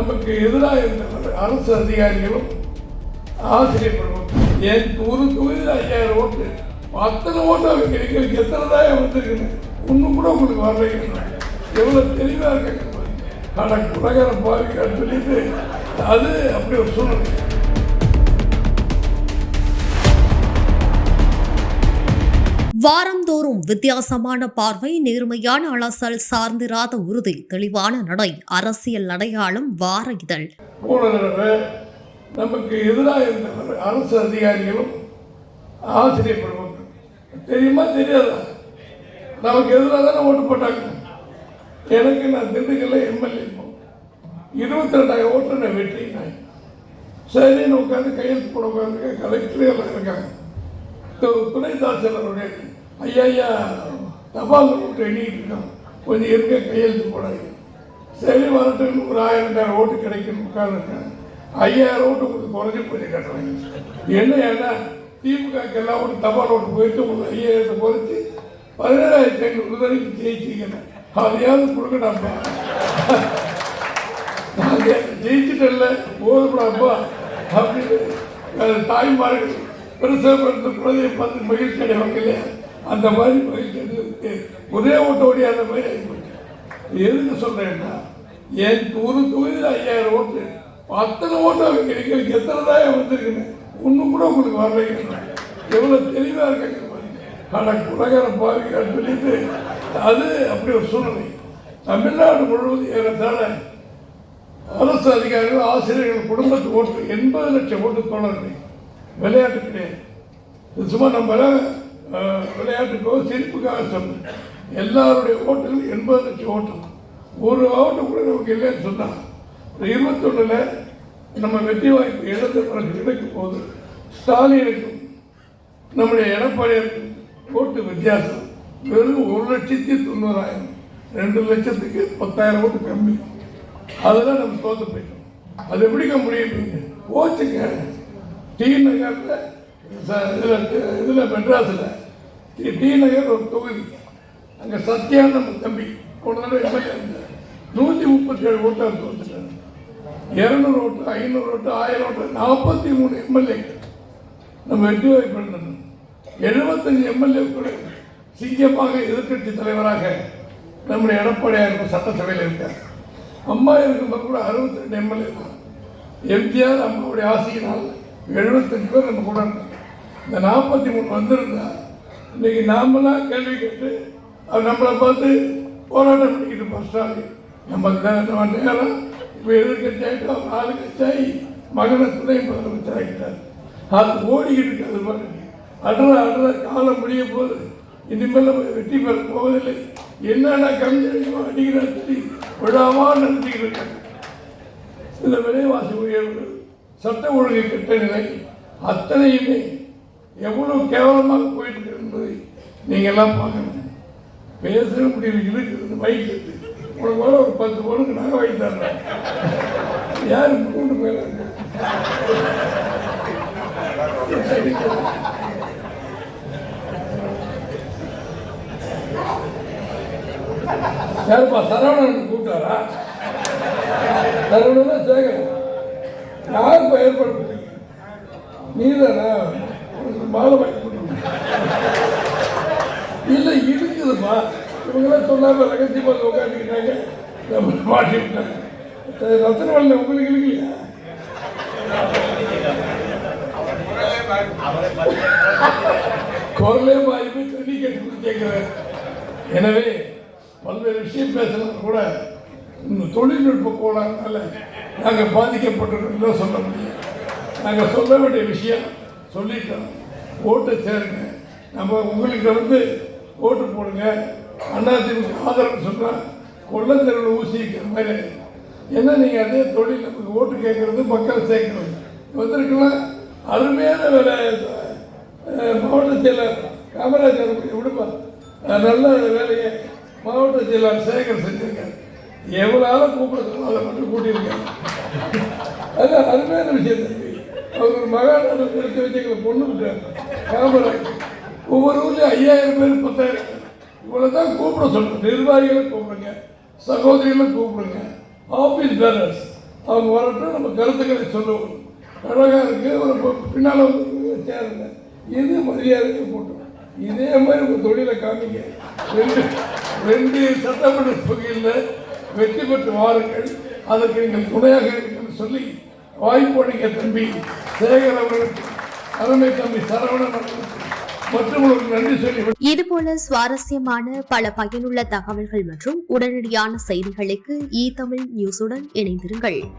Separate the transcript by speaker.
Speaker 1: நமக்கு எதிராக இருந்த அரசு அதிகாரிகளும் ஆசிரியர்களும் என் ஒரு தொகுதியில் ஐயாயிரம் ஓட்டு அத்தனை ஓட்டு அவங்க எங்களுக்கு எத்தனை தான் வந்திருக்குன்னு ஒன்றும் கூட உங்களுக்கு வரலைங்கிறாங்க. எவ்வளோ தெளிவாக இருக்காங்க ஆனால் ஆனா பாவிக்கான்னு சொல்லிட்டு அது அப்படி ஒரு சூழ்நிலை.
Speaker 2: வாரந்தோறும் வித்தியாசமான பார்வை நேர்மையான அலசல் சார்ந்திராத உறுதி தெளிவான நடை அரசியல் அடையாளம் வார இதழ்.
Speaker 1: நமக்கு எதிராக இருந்தவர் அரசு அதிகாரிகளும் ஆசிரியர் தெரியுமா? தெரியாதா? நமக்கு எதிராக தானே ஓட்டு போட்டாங்க. எனக்கு நான் திண்டுக்கல்ல எம்எல்ஏ இருபத்தி ரெண்டாயிரம் ஓட்டு நான் வெற்றி சரின்னு உட்காந்து கையெழுத்து போட உட்காந்து கலெக்டரே இருக்காங்க. து- துணை தாட்சியாளருடைய ஐயா ஐயா தபால் ஓட்டு எண்ணிட்டு இருக்கோம் கொஞ்சம் இருக்க கையெழுத்து போடாது சரி வரட்டும் ஒரு ஆயிரம் ரெண்டாயிரம் ஓட்டு கிடைக்கும் உட்காந்துருக்காங்க ஐயாயிரம் ஓட்டு உங்களுக்கு குறைஞ்சி போய் கட்டுறாங்க என்ன ஏன்னா திமுக எல்லாம் ஒரு தபால் ஓட்டு போயிட்டு உங்களுக்கு ஐயாயிரத்தை குறைச்சி பதினேழாயிரத்தி ஐநூறு வரைக்கும் ஜெயிச்சிங்க அதையாவது கொடுக்கணும்ப்பா. நான் ஜெயிச்சுட்டேன்ல? போதுப்படாப்பா அப்படின்னு தாய்மார்கள் பெருசாக குழந்தையை பார்த்து மகிழ்ச்சி அடைவாங்க இல்லையா அந்த மாதிரி மகிழ்ச்சி அடைவதற்கு ஒரே ஓட்ட ஓடி அந்த மாதிரி ஆகிப்போச்சு எதுக்கு சொல்கிறேன்னா என் ஒரு தொகுதியில் ஐயாயிரம் ஓட்டு அத்தனை ஓட்டு அவங்க எங்களுக்கு எத்தனை தான் வந்திருக்குன்னு ஒன்றும் கூட உங்களுக்கு வரலைங்க எவ்வளோ தெளிவாக இருக்காங்க ஆனால் ஆனா குலகார பாவிக்கான்னு சொல்லிட்டு அது அப்படி ஒரு சூழ்நிலை. தமிழ்நாடு முழுவதும் ஏறத்தாழ அரசு அதிகாரிகள் ஆசிரியர்கள் குடும்பத்து ஓட்டு எண்பது லட்சம் ஓட்டு தோழர்கள் விளையாட்டு கிடையாது சும்மா நம்மளால் விளையாட்டுக்கோ சிரிப்புக்காக சொன்னேன் எல்லாருடைய ஓட்டுகள் எண்பது லட்சம் ஓட்டம் ஒரு ஓட்டம் கூட நமக்கு இல்லைன்னு சொன்னால் இருபத்தொன்னில் நம்ம வெற்றி வாய்ப்பு இழந்த பிறகு கிடைக்கும் போது ஸ்டாலினுக்கும் நம்முடைய எடப்பாடியாருக்கும் ஓட்டு வித்தியாசம். வெறும் ஒரு லட்சத்தி தொண்ணூறாயிரம். ரெண்டு லட்சத்துக்கு பத்தாயிரம் ஓட்டு கம்மி. அதெல்லாம் நம்ம தோற்று போயிட்டோம். அது எப்படிக்க முடியும் ஓச்சுங்க டி நகரில் இதில் இதில் மெட்ராஸில் டி- டி நகர் ஒரு தொகுதி. அங்கே சத்யான்னு நம்ம தம்பி போன தடவை எம்எல்ஏ இருந்தார். நூற்றி முப்பத்தி ஏழு ஓட்டாக தோற்றுட்டார் இரநூறு ஓட்டு ஐநூறு ஓட்டு ஆயிரம் ஓட்டு நாற்பத்தி மூணு எம்எல்ஏக்கள். நம்ம வெற்றி வாய்ப்பு எழுபத்தஞ்சு எம்எல்ஏ கூட சிங்கமாக எதிர்க்கட்சி தலைவராக நம்முடைய எடப்பாடியார் இப்ப சட்டசபையில் இருக்கார். அம்மா இருக்கும்போது கூட அறுபத்தி ரெண்டு எம்எல்ஏ தான். எம்ஜிஆர் அம்மாவுடைய ஆசையினால் எழுபத்தஞ்சு பேர் நம்ம கூட இருந்தாங்க இந்த நாற்பத்தி மூணு வந்திருந்தா இன்னைக்கு நாமெல்லாம் கேள்வி கேட்டு அவர் நம்மளை பார்த்து போராட்டம் பண்ணிக்கிட்டு இருப்போம் ஸ்டாலின் நம்ம நே- நம்ம நேரம். இப்போ எதிர்கட்சி ஆகிட்டு அவர் ஆளுங்கட்சியாகி மகனை துணை முதலமைச்சர் ஆகிட்டார் அது ஓடிக்கிட்டு இருக்கு அது மாதிரி அடுற அடுற காலம் முடிய போது இனிமேல் நம்ம வெற்றி பெற போவதில்லை. என்னென்ன கம்யூனிஸ்ட் அடிக்கிற சொல்லி விழாவாக நடத்திக்கிட்டு இருக்காங்க இந்த விலைவாசி உயர்வு சட்ட ஒழுங்கு கெட்ட நிலை அத்தனையுமே எவ்வளோ கேவலமாக போயிட்டு இருக்கு என்பதை நீங்கள் எல்லாம் பார்க்கணும். பேசுகிற முடியல இருக்குது பைக் இருக்குது உனக்கு வர ஒரு பத்து பொண்ணுக்கு நகை வாங்கி தர்றேன் யாரு கூட்டு போயிடாங்க யாருப்பா சரவணன் கூப்பிட்டாரா? சரவணன் தான் யாருப்பா ஏற்பாடு பண்ணீங்க நீதானா? உனக்கு மாலை வாங்கி இல்லை இருக்குதுமா இவங்களாம் சொல்லாம ரகசியமாக உட்காந்துக்கிட்டாங்க நம்ம மாட்டி விட்டாங்க சரி, உங்களுக்கு இல்லையா குரலே வாய்ப்பு போய் தண்ணி கேட்டு கேட்குறேன் எனவே பல்வேறு விஷயம் பேசுறது கூட தொழில்நுட்ப கோளாறுனால நாங்கள் பாதிக்கப்பட்டிருக்கோம் சொல்ல முடியும். நாங்கள் சொல்ல வேண்டிய விஷயம் சொல்லிட்டோம். ஓட்டு சேருங்க. நம்ம உங்களுக்கு வந்து ஓட்டு போடுங்க. அதிமுக ஆதரவு சொன்னால் கொள்ளத்தெருவில் ஊசி வைக்கிற மாதிரி. ஏன்னா நீங்கள் அதே தொழில் நமக்கு ஓட்டு கேட்கறது மக்கள் சேர்க்கணும். வந்திருக்கலாம். அருமையான வேலை. மாவட்ட செயலர் காமராஜர் விடுப்பா நல்ல வேலையை மாவட்ட செயலர் சேகர் செஞ்சிருக்காரு. எவ்வளவு கூப்பிடுறதுனால அதை மட்டும் கூட்டியிருக்காங்க அது அருமையான விஷயம். தம்பி அவர் ஒரு மகாநாடு எடுத்து வச்சு எங்களை பொண்ணு விட்டார். காமராஜர் ஒவ்வொரு ஊர்லேயும் ஐயாயிரம் பேர் பத்தாயிரம் இவ்வளோ தான் கூப்பிட சொல்கிறேன் நிர்வாகிகளை கூப்பிடுங்க. சகோதரிகளை கூப்பிடுங்க. ஆஃபீஸ் பேரர்ஸ் அவங்க வரட்டும் நம்ம கருத்துக்களை சொல்லுவோம். அழகாக இருக்குது ஒரு பின்னால் வந்து சேருங்க. இது மரியாதைக்கு போட்டோம் இதே மாதிரி உங்கள் தொழிலை காமிங்க. ரெண்டு ரெண்டு சட்டமன்ற தொகையில் வெற்றி பெற்று வாருங்கள். அதற்கு நீங்கள் துணையாக இருக்குன்னு சொல்லி வாய்ப்பளிக்க தம்பி சேகர் அவர்களுக்கு தலைமை தம்பி சரவணன் அவர்களுக்கு
Speaker 3: இதுபோல சுவாரஸ்யமான பல பயனுள்ள தகவல்கள் மற்றும் உடனடியான செய்திகளுக்கு இ தமிழ் நியூஸுடன் இணைந்திருங்கள்.